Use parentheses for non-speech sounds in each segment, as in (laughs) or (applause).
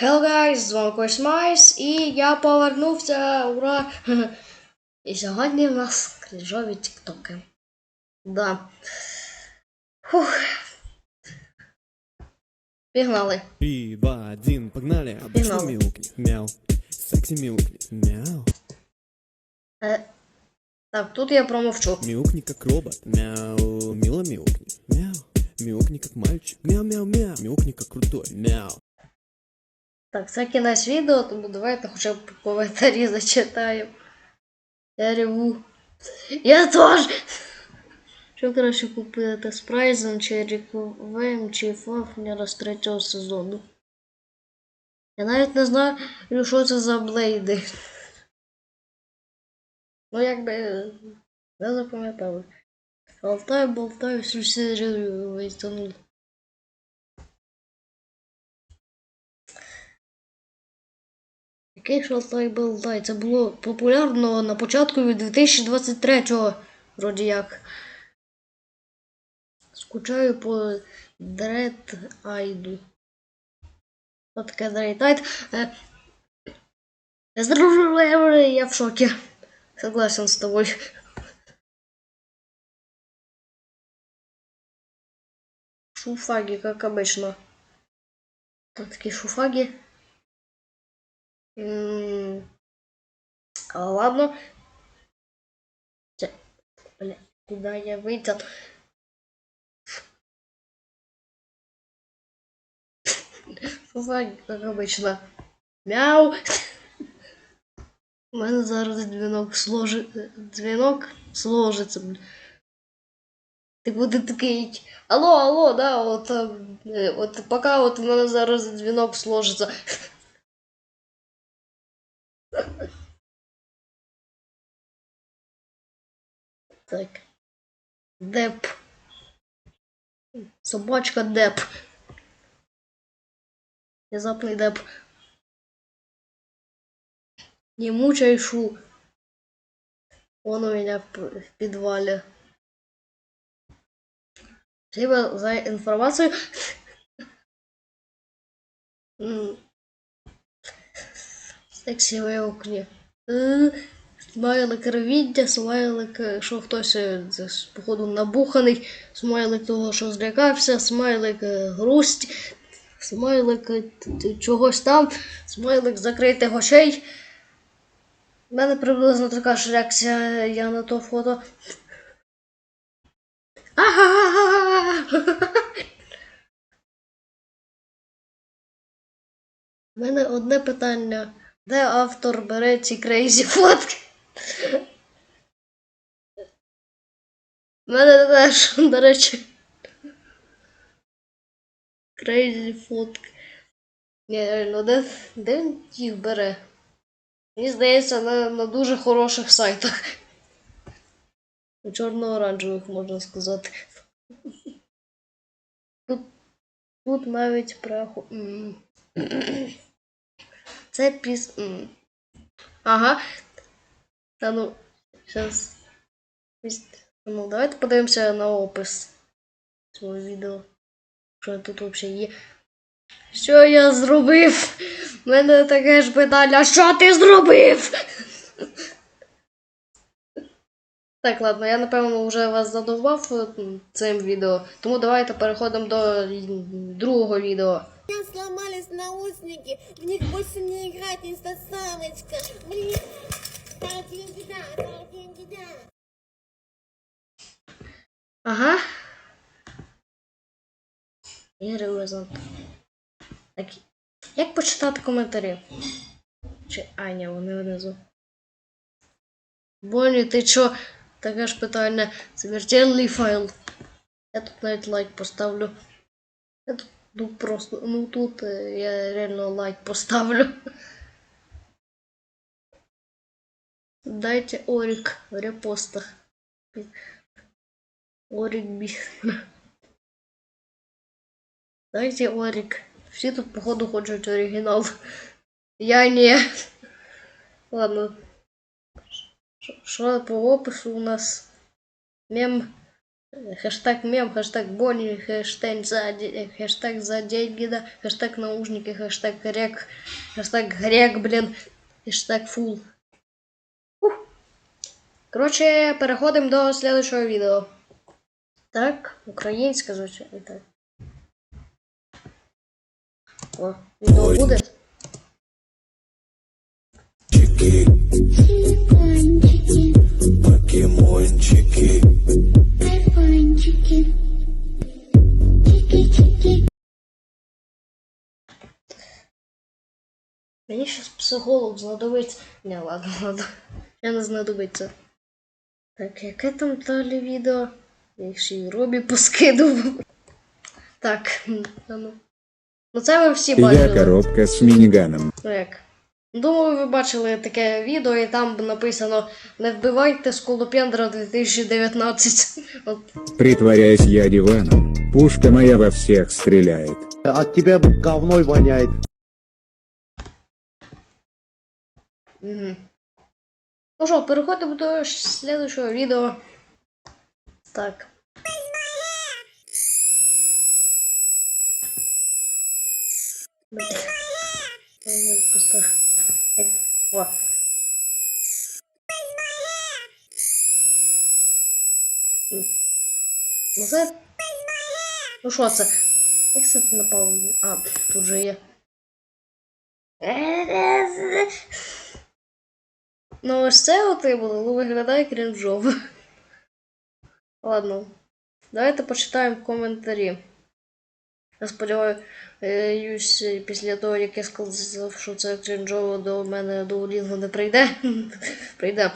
Hello guys, з вами Койс Майс, і я повернувся, ура! І сьогодні в нас крінжові тіктоки. Да. Фух. Пігнали. Три, два, один, погнали. Обычно мяукни, мяу. Секси мяукни, мяу. Е, так, тут я промовчу. Мяукни как робот, мяу. Мило мяукни, мяу. Мяукни как мальчик, мяу-мяу-мяу. Мяукни как крутой, мяу. Так, це кінець відео, тому давайте хоча б коментарі зачитаємо. Я реву. Я теж! Що краще купити Спрайзен чи Ріковем чи Фафнера з третього сезону? Я навіть не знаю, що це за блейди. Ну, якби не запам'ятали. Болтаю, болтаю, всі витягнули. Який шалтай болтай? Це було популярно на початку 2023-го, вроді як. Скучаю по Дред Айду. Що таке Дред Айд? Здорово, я в шоке. Согласен с тобой. Шуфаги, как обычно. Тут такие шуфаги. М, А, ладно. Це- Бля, куда я вытял? Шуфаги, как обычно. Мяу. У мене зараз дзвінок сложи... дзвінок сложиться. бля. Ти буде такий. Алло, алло, да, от, е, от поки от у мене зараз дзвінок сложиться. Так. Деп. Собачка Деп. Внезапный Деп. Не мучай Шу. Он у меня в, п- в подвале. Спасибо за информацию. М. Сексі виокні. Смайлик ревіддя, смайлик, е, що хтось е, походу набуханий, смайлик того, що злякався, смайлик е, грусть, смайлик е, чогось там, смайлик закритих очей. У мене приблизно така ж реакція я на то фото. У мене одне питання. Де автор бере ці крейзі фотки? У мене теж, до речі. Крейзі фотки. Ні, реально, де, де він їх бере? Мені здається, на, на дуже хороших сайтах. На чорно-оранжевих, можна сказати. Тут, тут навіть праху. Це піс. Ага. Та ну, зараз. Ну, давайте подивимося на опис цього відео. Що тут взагалі є. Що я зробив? У мене таке ж питання, що ти зробив? (laughs) Так, ладно, я напевно вже вас задовбав цим відео, тому давайте переходимо до другого відео. У меня сломались наушники, в них больше не играть инстасамочка. Блин, дай деньги, да, дай деньги, да. Ага. Ігри Везонт. Так. Як почитати коментарі? Чи Аня, вони внизу. Бонні, ти чо? Таке ж питання. Смертельний файл. Я тут навіть лайк поставлю. Я тут ну, просто. Ну тут е, я реально лайк поставлю. Дайте Орик в репостах. Орик бі. Дайте Орик. Всі тут, походу, хочуть оригінал. Я не. Ладно. Що- Що по опису у нас? Мем Хэштег мем, хэштег Бонни, хэштег за, де- хэштег за деньги, да, хэштег наушники, хэштег грек, хэштег грек, блін, хэштег фул. Ух. Коротше, переходимо до следующего відео. Так, українська звичайно. Так. О, відео буде. Чики, Покемончики. Мені щас психолог знадобиться. Не, ладно, ладно. Я не знадобиться. Так, яке там далі відео? Я їх ще й Робі поскидував. Так, ну. Ну це ви всі Я бачили. коробка с миниганом. Ну як? Думаю, ви бачили таке відео, і там написано Не вбивайте Сколопендра 2019. От Притворяюсь я диваном. Пушка моя во всех стреляет. От тебя говной воняет. Угу. Ну що, переходимо до следующего відео. Так. Блін. Я О. Ну це... Ну що це? Як це ти напав? А, тут же є. Ну, ось це от і було, ну, виглядає крінжово. Ладно. Давайте почитаємо коментарі. Я сподіваюсь, після того, як я сказав, що це крінжово, до мене до Олінга не прийде. (laughs) прийде.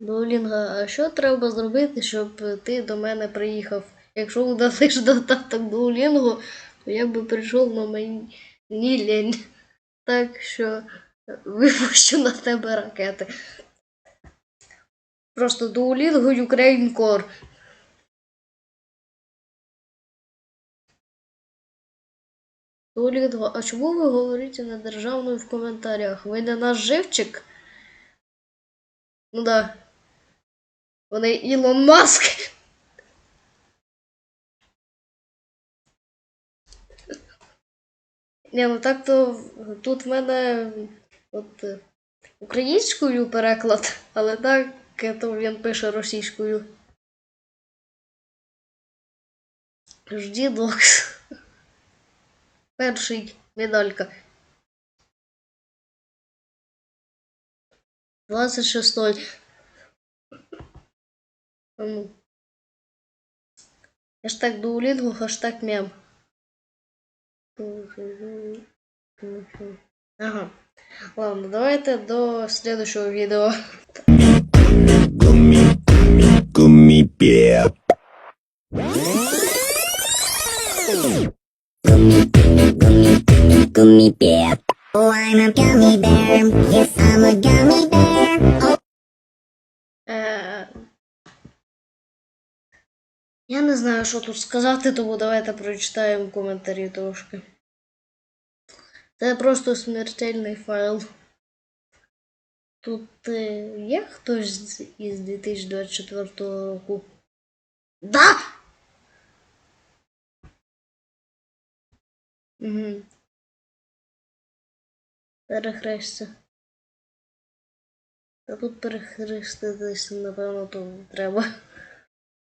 До Олінга, а що треба зробити, щоб ти до мене приїхав? Якщо удалиш додаток до Олінгу, то я би прийшов на мені лінь. Так що випущу на тебе ракети. Просто Duolingo Ukraine Core. Duolingo, а чому ви говорите на державною в коментарях? Ви не наш живчик? Ну да. Вони Ілон Маск. Ні, ну так то тут в мене от українською переклад, але так то він пише російською. Жді докс. Перший медалька. 26. А ну. Хэштег Дуолингу, хэштег мем. Ага. Ладно, давайте до следующего видео. Гумми, гумми, гуммипед. Gummy bear. Oh, I'm a gummy bear. Yes, I'm a gummy bear. Oh, Е, Я не знаю, що тут сказати, тому давайте прочитаємо коментарі трошки. Це просто смертельний файл. Тут є хтось із 2024 року? Да! Угу. Перехресться. Та тут перехреститись, напевно, то треба.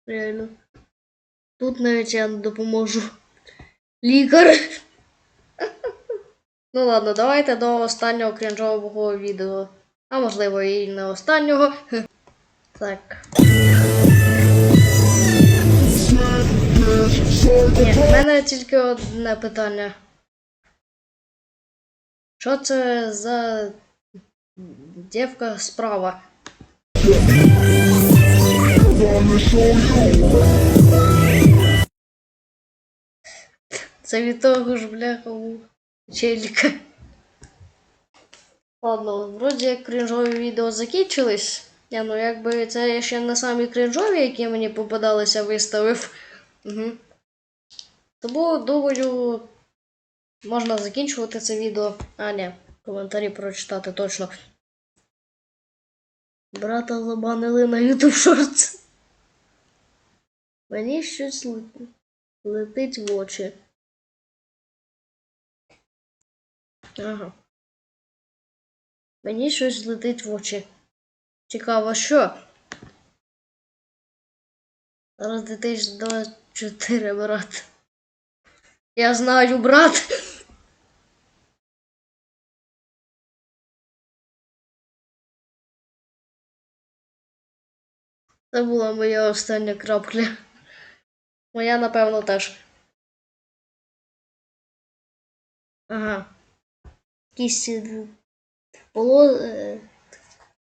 Реально. Тут навіть я допоможу. Лікар. (laughs) Ну ладно, давайте до останнього крінжового відео. А можливо і не останнього. (laughs) Так. Ні, в мене тільки одне питання. Що це за дівка справа? Це від того ж бляха челіка. Ладно, вроді як крінжові відео закінчились. Я, ну якби це ще не самі крінжові, які мені попадалися, виставив. Угу. Тому думаю, можна закінчувати це відео. А, ні, коментарі прочитати точно. Брата забанили на YouTube Shorts. Мені щось лет- летить в очі. Ага. Мені щось летить в очі. Цікаво, що? Зараз 2024, брат. Я знаю, брат. Це була моя остання крапля. Моя, напевно, теж. Ага. Якісь е, поло... е,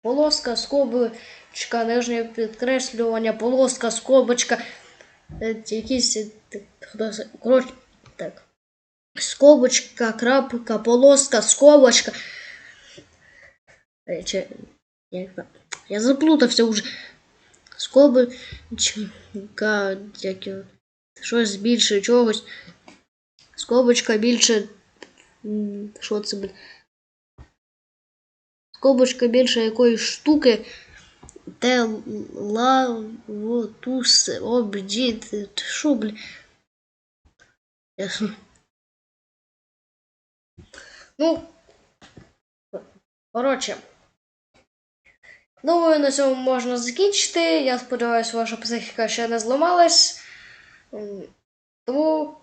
полоска, скобочка, нижнє підкреслювання, полоска, скобочка. е, Якісь. Коротше, так. Скобочка, крапка, полоска, скобочка. Як? Я заплутався вже. Скобочка, як його, щось більше чогось. Скобочка більше. Що це буде? Скобочка більше якоїсь штуки. Те ла во тус обдіт. Що, блін? Ясно. Ну. Коротше. Думаю, на цьому можна закінчити. Я сподіваюся, ваша психіка ще не зламалась. Тому